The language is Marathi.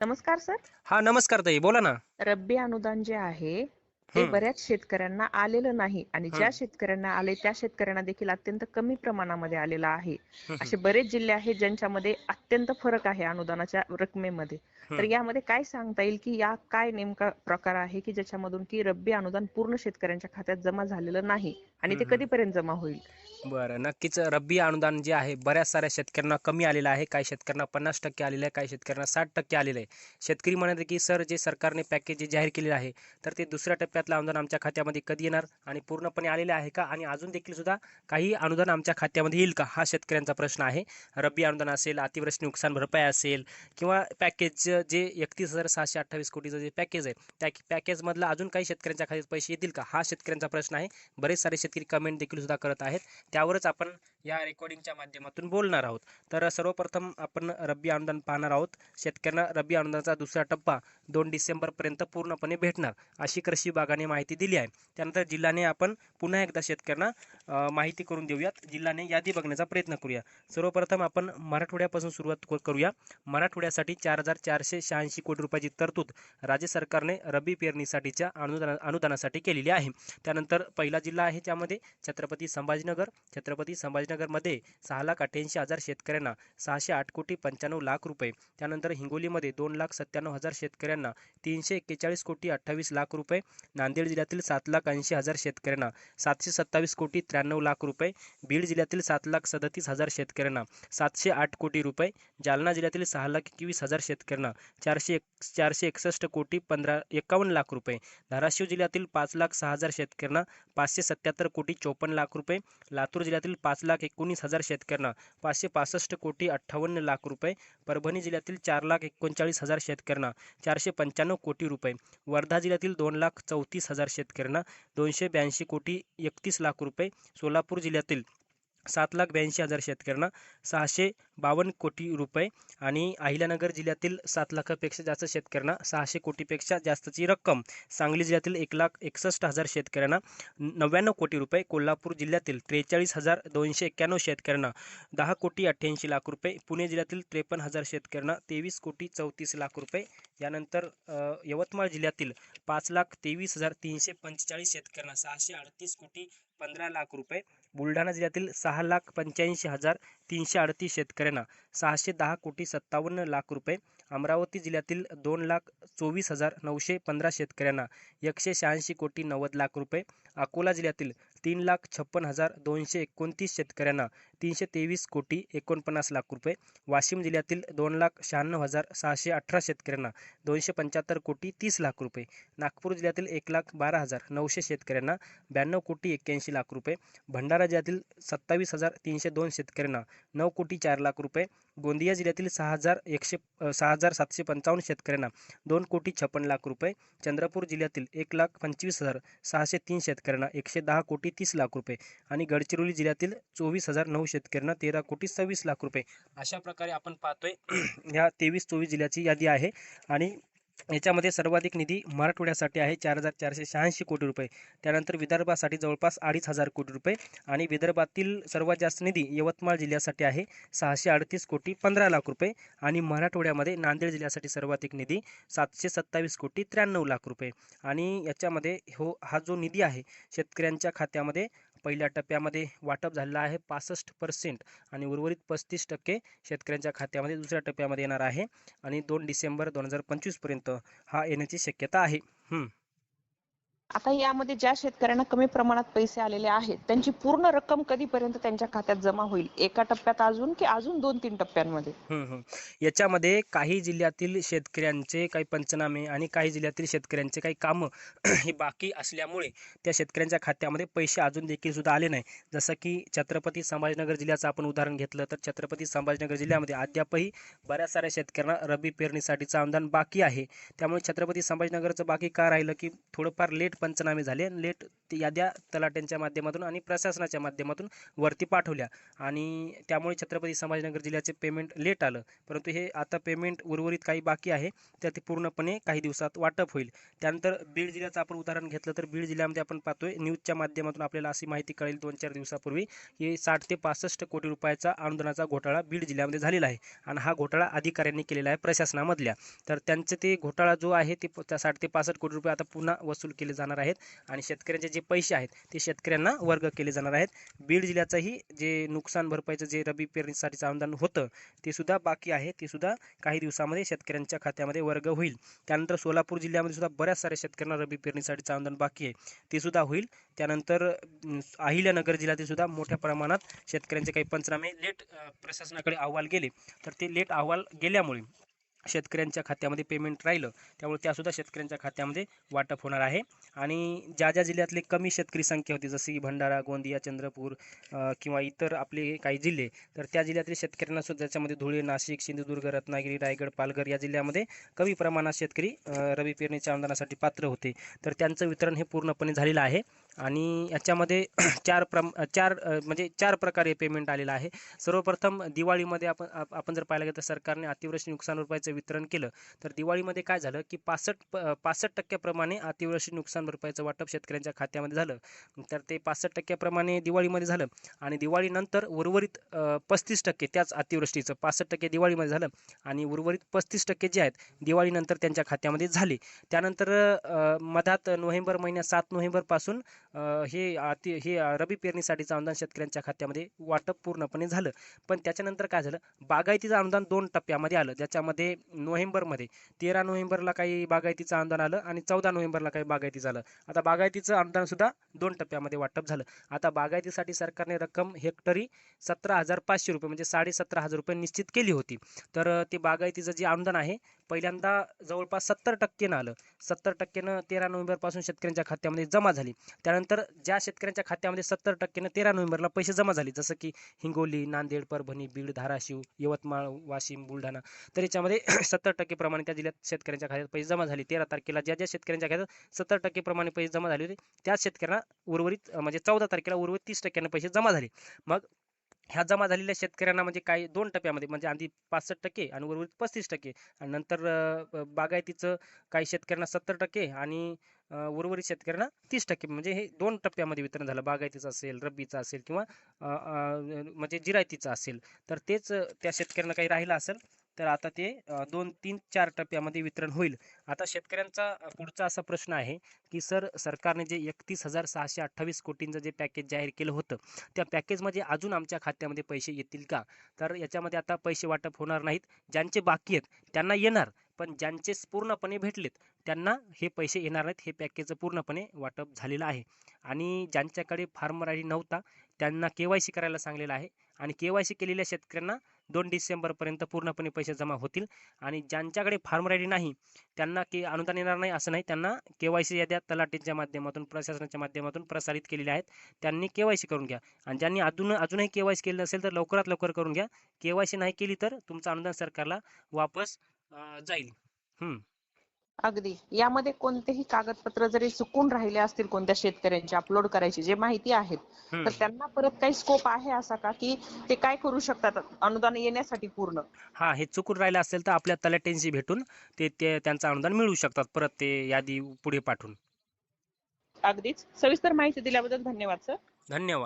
नमस्कार सर. हा नमस्कार ताई बोला ना. रब्बी अनुदान जे आहे ते. बऱ्याच शेतकऱ्यांना आलेलं नाही आणि ज्या. शेतकऱ्यांना आले त्या शेतकऱ्यांना देखील अत्यंत कमी प्रमाणामध्ये आलेलं आहे. असे बरेच जिल्हे आहेत ज्यांच्यामध्ये अत्यंत फरक आहे अनुदानाच्या रकमेमध्ये तर. यामध्ये काय सांगता येईल की या काय नेमका प्रकार आहे की ज्याच्यामधून की रब्बी अनुदान पूर्ण शेतकऱ्यांच्या खात्यात जमा झालेलं नाही आणि ते. कधीपर्यंत जमा होईल बरं नक्कीच रब्बी अनुदान जे आहे बऱ्याच साऱ्या शेतकऱ्यांना कमी आलेलं आहे काही शेतकऱ्यांना पन्नास टक्के आलेलं आहे काही शेतकऱ्यांना साठ टक्के आलेलं आहे शेतकरी म्हणत की सर जे सरकारने पॅकेज जे जाहीर केलेलं आहे तर ते दुसऱ्या टप्प्यातलं अनुदान आमच्या खात्यामध्ये कधी येणार आणि पूर्णपणे आलेले आहे का? आणि अजून देखील सुद्धा काही अनुदान आमच्या खात्यामध्ये येईल का? हा शेतकऱ्यांचा प्रश्न आहे. रब्बी अनुदान असेल अतिवृष्टी नुकसान भरपाई असेल किंवा पॅकेज जे एकतीस हजार सहाशे अठ्ठावीस कोटीचं जे पॅकेज आहे त्या पॅकेजमधलं अजून काही शेतकऱ्यांच्या खात्यात पैसे येतील का? हा शेतकऱ्यांचा प्रश्न आहे. बरेच सारे शेतकरी कमेंट देखील सुद्धा करत आहेत. त्यावरच आपण या रेकॉर्डिंगच्या माध्यमातून बोलणार आहोत. तर सर्वप्रथम आपण रब्बी अनुदान पाहणार आहोत. शेतकऱ्यांना रब्बी अनुदानाचा दुसरा टप्पा दोन डिसेंबरपर्यंत पूर्णपणे भेटणार. अशी कृषी विभागाने माहिती दिली आहे. त्यानंतर जिल्ह्याने आपण पुन्हा एकदा शेतकऱ्यांना माहिती करून देऊयात. जिल्ह्याने यादी बघण्याचा प्रयत्न करूया. सर्वप्रथम आपण मराठवाड्यापासून सुरुवात करूया. मराठवाड्यासाठी चार हजार चारशे शहाऐंशी कोटी रुपयाची तरतूद राज्य सरकारने रब्बी पेरणीसाठीच्या अनुदाना अनुदानासाठी केलेली आहे. त्यानंतर पहिला जिल्हा आहे त्यामध्ये छत्रपती संभाजीनगर. छत्रपती संभाजीनगरमध्ये सहा लाख अठ्ठ्याऐंशी हजार शेतकऱ्यांना सहाशे आठ कोटी पंच्याण्णव लाख रुपये. त्यानंतर हिंगोलीमध्ये दोन लाख सत्त्याण्णव हजार शेतकऱ्यांना तीनशे एक्केचाळीस कोटी अठ्ठावीस लाख रुपये. नांदेड जिल्ह्यातील सात लाख ऐंशी हजार शेतकऱ्यांना सातशे सत्तावीस कोटी त्र्याण्णव लाख रुपये बीड जिल्ह्यातील सात लाख सदतीस हजार शेतकऱ्यांना सातशे आठ कोटी रुपये जालना जिल्ह्यातील सहा लाख एकवीस हजार शेतकऱ्यांना चारशे एक चारशे एकसष्ट कोटी पंधरा एकावन्न लाख रुपये धाराशिव जिल्ह्यातील पाच लाख सहा हजार शेतकऱ्यांना पाचशे सत्याहत्तर कोटी चोपन्न लाख रुपये लातूर जिल्ह्यातील पाच लाख एकोणीस हजार शेतकऱ्यांना पाचशे पासष्ट कोटी अठ्ठावन्न लाख रुपये परभणी जिल्ह्यातील चार लाख एकोणचाळीस हजार शेतकऱ्यांना चारशे पंच्याण्णव कोटी रुपये वर्धा जिल्ह्यातील दोन लाख एकतीस हजार शेतकऱ्यांना दोनशे ब्याऐंशी कोटी एकतीस लाख रुपये सोलापूर जिल्ह्यातील सात लाख ब्याऐंशी हजार शेतकऱ्यांना सहाशे बावन्न कोटी रुपये आणि अहिल्यानगर जिल्ह्यातील सात लाखापेक्षा जास्त शेतकऱ्यांना सहाशे कोटीपेक्षा जास्तची रक्कम. सांगली जिल्ह्यातील एक लाख एकसष्ट हजार शेतकऱ्यांना नव्याण्णव कोटी रुपये कोल्हापूर जिल्ह्यातील त्रेचाळीस हजार दोनशे एक्क्याण्णव शेतकऱ्यांना दहा कोटी अठ्ठ्याऐंशी लाख रुपये पुणे जिल्ह्यातील त्रेपन्न हजार शेतकऱ्यांना तेवीस कोटी चौतीस लाख रुपये यानंतर यवतमाळ जिल्ह्यातील पाच लाख तेवीस हजार तीनशे पंचेचाळीस शेतकऱ्यांना सहाशे अडतीस कोटी पंधरा लाख रुपये बुलढाणा जिल्ह्यातील सहा लाख पंच्याऐंशी हजार तीनशे अडतीस शेतकऱ्यांना सहाशे दहा कोटी सत्तावन्न लाख रुपये अमरावती जिल्ह्यातील दोन लाख चोवीस हजार नऊशे पंधरा शेतकऱ्यांना एकशे शहाऐंशी कोटी नव्वद लाख रुपये अकोला जिल्ह्यातील तीन लाख छप्पन हजार दोनशे एकोणतीस शेतकऱ्यांना तीनशे तेवीस कोटी एकोणपन्नास लाख रुपये. वाशिम जिल्ह्यातील दोन लाख शहाण्णव हजार सहाशे अठरा शेतकऱ्यांना दोनशे पंच्याहत्तर कोटी तीस लाख रुपये. नागपूर जिल्ह्यातील एक लाख बारा हजार नऊशे शेतकऱ्यांना ब्याण्णव कोटी एक्क्याऐंशी लाख रुपये. भंडारा जिल्ह्यातील सत्तावीस हजार तीनशे दोन शेतकऱ्यांना नऊ कोटी चार लाख रुपये. गोंदिया जिल्ह्यातील सहा हजार एकशे सहा हजार सातशे पंचावन्न शेतकऱ्यांना दोन कोटी छप्पन लाख रुपये चंद्रपूर जिल्ह्यातील एक लाख पंचवीस हजार सहाशे तीन शेतकऱ्यांना एकशे दहा कोटी तीस लाख रुपये आणि गडचिरोली जिल्ह्यातील चोवीस हजार नऊ शेतकऱ्यांना तेरा कोटी सव्वीस लाख रुपये. अशा प्रकारे आपण पाहतोय ह्या तेवीस चोवीस जिल्ह्याची यादी आहे आणि याच्यामध्ये सर्वाधिक निधी मराठवाड्यासाठी आहे चार हजार चारशे शहाऐंशी कोटी रुपये. त्यानंतर विदर्भासाठी जवळपास अडीच हजार कोटी रुपये आणि विदर्भातील सर्वात जास्त निधी यवतमाळ जिल्ह्यासाठी आहे सहाशे अडतीस कोटी पंधरा लाख रुपये आणि मराठवाड्यामध्ये नांदेड जिल्ह्यासाठी सर्वाधिक निधी सातशे सत्तावीस कोटी त्र्याण्णव लाख रुपये. आणि याच्यामध्ये हो हा जो निधी आहे शेतकऱ्यांच्या खात्यामध्ये पहिल्या टप्प्यामध्ये वाटप झालेला आहे. पासष्ट पर्सेंट आणि उर्वरित पस्तीस टक्के शेतकऱ्यांच्या खात्यामध्ये दुसऱ्या टप्प्यामध्ये येणार आहे. आणि दोन डिसेंबर दोन हजार पंचवीसपर्यंत हा येण्याची शक्यता आहे. हम्म. आता यामध्ये ज्या शेतकऱ्यांना कमी प्रमाणात पैसे आलेले आहेत त्यांची पूर्ण रक्कम कधीपर्यंत त्यांच्या खात्यात जमा होईल? एका टप्प्यात अजून की अजून दोन तीन टप्प्यांमध्ये? याच्यामध्ये काही जिल्ह्यातील शेतकऱ्यांचे काही पंचनामे आणि काही जिल्ह्यातील शेतकऱ्यांचे काही कामं हे बाकी असल्यामुळे त्या शेतकऱ्यांच्या खात्यामध्ये पैसे अजून देखील सुद्धा आले नाही. जसं की छत्रपती संभाजीनगर जिल्ह्याचं आपण उदाहरण घेतलं तर छत्रपती संभाजीनगर जिल्ह्यामध्ये अद्यापही बऱ्याच साऱ्या शेतकऱ्यांना रबी पेरणीसाठीचं अनुदान बाकी आहे. त्यामुळे छत्रपती संभाजीनगरचं बाकी का राहिलं की थोडंफार लेट पंचनामे झाले लेट याद्या तलाट्यांच्या माध्यमातून आणि प्रशासनाच्या माध्यमातून वरती पाठवल्या. आणि त्यामुळे छत्रपती संभाजीनगर जिल्ह्याचे पेमेंट लेट आलं. परंतु हे आता पेमेंट उर्वरित काही बाकी आहे. तर ते पूर्णपणे काही दिवसात वाटप होईल. त्यानंतर बीड जिल्ह्याचं आपण उदाहरण घेतलं तर बीड जिल्ह्यामध्ये आपण पाहतोय न्यूजच्या माध्यमातून आपल्याला अशी माहिती कळेल दोन चार दिवसापूर्वी की साठ ते पासष्ट कोटी रुपयाचा अनुदानाचा घोटाळा बीड जिल्ह्यामध्ये झालेला आहे. आणि हा घोटाळा अधिकाऱ्यांनी केलेला आहे प्रशासनामधल्या. तर त्यांचे ते घोटाळा जो आहे ते प- साठ ते पासष्ट कोटी रुपये आता पुन्हा वसूल केले जाणार आहेत आणि शेतकऱ्यांचे जे पैसे आहेत ते शेतकऱ्यांना वर्ग केले जाणार आहेत. बीड जिल्ह्याचंही जे नुकसान भरपाईचं जे रबी पेरणीसाठीचं अनुदान होतं ते सुद्धा बाकी आहे. ते सुद्धा काही दिवसामध्ये शेतकऱ्यांच्या खात्यामध्ये वर्ग होईल. त्यानंतर सोलापूर जिल्ह्यामध्ये सुद्धा बऱ्याच साऱ्या शेतकऱ्यांना रबी पेरणीसाठीचं अनुदान बाकी आहे. ते सुद्धा होईल. त्यानंतर अहिल्यानगर जिल्ह्यातील सुद्धा मोठ्या प्रमाणात शेतकऱ्यांचे काही पंचनामे लेट प्रशासनाकडे अहवाल गेले. तर ते लेट अहवाल गेल्यामुळे शेतकऱ्यांच्या खात्यामध्ये पेमेंट राहिलं त्यामुळे त्यासुद्धा शेतकऱ्यांच्या खात्यामध्ये वाटप होणार आहे. आणि ज्या ज्या जिल्ह्यातले कमी शेतकरी संख्या होती जसे की भंडारा गोंदिया चंद्रपूर किंवा इतर आपले काही जिल्हे तर त्या जिल्ह्यातील शेतकऱ्यांना सुद्धा त्याच्यामध्ये धुळे नाशिक सिंधुदुर्ग रत्नागिरी रायगड पालघर या जिल्ह्यामध्ये कमी प्रमाणात शेतकरी रवी पेरणीच्या अनुदानासाठी पात्र होते. तर त्यांचं वितरण हे पूर्णपणे झालेलं आहे. आणि याच्यामध्ये चार प्रम चार म्हणजे चार प्रकारे पेमेंट आलेलं आहे. सर्वप्रथम दिवाळीमध्ये आपण आपण जर पाहायला गेलं तर सरकारने अतिवृष्टी नुकसान भरपाईचं वितरण केलं तर दिवाळीमध्ये काय झालं की पासष्ट प पासष्ट टक्क्याप्रमाणे अतिवृष्टी नुकसान भरपाईचं वाटप शेतकऱ्यांच्या खात्यामध्ये झालं. तर ते पासष्ट टक्क्याप्रमाणे दिवाळीमध्ये झालं आणि दिवाळीनंतर उर्वरित पस्तीस टक्के त्याच अतिवृष्टीचं पासष्ट टक्के दिवाळीमध्ये झालं आणि उर्वरित पस्तीस टक्के जे आहेत दिवाळीनंतर त्यांच्या खात्यामध्ये झाले. त्यानंतर मधात नोव्हेंबर महिन्यात सात नोव्हेंबरपासून हे अति हे रबी पेरणीसाठीचं अनुदान शेतकऱ्यांच्या खात्यामध्ये वाटप पूर्णपणे झालं. पण त्याच्यानंतर काय झालं? बागायतीचं अनुदान दोन टप्प्यामध्ये आलं. ज्याच्यामध्ये नोव्हेंबरमध्ये तेरा नोव्हेंबरला काही बागायतीचं अनुदान आलं आणि चौदा नोव्हेंबरला काही बागायती झालं. आता बागायतीचं अनुदानसुद्धा दोन टप्प्यामध्ये वाटप झालं. आता बागायतीसाठी सरकारने रक्कम हेक्टरी सतरा हजार पाचशे रुपये म्हणजे साडेसतरा हजार रुपये निश्चित केली होती. तर ते बागायतीचं जे अनुदान आहे पहिल्यांदा जवळपास सत्तर टक्केनं आलं. सत्तर टक्केनं तेरा नोव्हेंबरपासून शेतकऱ्यांच्या खात्यामध्ये जमा झाली. त्यानंतर ज्या शेतकऱ्यांच्या खात्यामध्ये सत्तर टक्केनं तेरा नोव्हेंबरला पैसे जमा झाले जसं की हिंगोली नांदेड परभणी बीड धाराशिव यवतमाळ वाशिम बुलढाणा तर याच्यामध्ये सत्तर टक्के प्रमाणे त्या जिल्ह्यात शेतकऱ्यांच्या खात्यात पैसे जमा झाले. तेरा तारखेला ज्या ज्या शेतकऱ्यांच्या खात्यात सत्तर टक्के प्रमाणे पैसे जमा झाले होते त्याच शेतकऱ्यांना उर्वरित म्हणजे चौदा तारखेला उर्वरित तीस टक्क्यानं पैसे जमा झाले. मग ह्या जमा झालेल्या शेतकऱ्यांना म्हणजे काही दोन टप्प्यामध्ये म्हणजे आधी पासष्ट टक्के आणि उर्वरित पस्तीस टक्के. आणि नंतर बागायतीचं काही शेतकऱ्यांना सत्तर टक्के आणि उर्वरित शेतकऱ्यांना तीस टक्के. म्हणजे हे दोन टप्प्यामध्ये वितरण झालं. बागायतीचं असेल रब्बीचं असेल किंवा म्हणजे जिरायतीचं असेल. तर तेच त्या शेतकऱ्यांना काही राहिलं असेल तर आता ते दोन तीन चार टप्प्यामध्ये वितरण होईल. आता शेतकऱ्यांचा पुढचा असा प्रश्न आहे की सर सरकारने जे एकतीस हजार सहाशे अठ्ठावीस कोटींचं जे पॅकेज जाहीर केलं होतं त्या पॅकेजमध्ये अजून आमच्या खात्यामध्ये पैसे येतील का? तर याच्यामध्ये आता पैसे वाटप होणार नाहीत. ज्यांचे बाकी आहेत त्यांना येणार पण ज्यांचे पूर्णपणे भेटलेत त्यांना हे पैसे येणार नाहीत. हे पॅकेजचं पूर्णपणे वाटप झालेलं आहे. आणि ज्यांच्याकडे फार्मर आय डी नव्हता त्यांना के वाय सी करायला सांगलेलं आहे. आणि के वाय सी केलेल्या शेतकऱ्यांना दोन डिसेंबरपर्यंत पूर्णपणे पैसे जमा होतील. आणि ज्यांच्याकडे फार्मर आय डी नाही त्यांना के अनुदान येणार नाही असं नाही. त्यांना के वाय सी याद्या तलाटींच्या माध्यमातून प्रशासनाच्या माध्यमातून प्रसारित केलेल्या आहेत. त्यांनी के वाय सी करून घ्या. आणि ज्यांनी अजून अजूनही के वाय सी केली नसेल तर लवकरात लवकर करून घ्या. के वाय सी नाही केली तर तुमचं अनुदान सरकारला वापस जाईल. हम्म. अगदी. यामध्ये कोणतेही कागदपत्र जरी चुकून राहिले असतील कोणत्या शेतकऱ्यांचे अपलोड करायचे जे माहिती आहेत. तर त्यांना परत काही स्कोप आहे असा का? की ते काय करू शकतात? अनुदान येण्यासाठी पूर्ण. हा हे चुकून राहिलं असेल तर आपल्या तलाट्यांशी भेटून ते त्यांचं अनुदान मिळवू शकतात परत ते यादी पुढे पाठवून. अगदीच. सविस्तर माहिती दिल्याबद्दल धन्यवाद सर. धन्यवाद.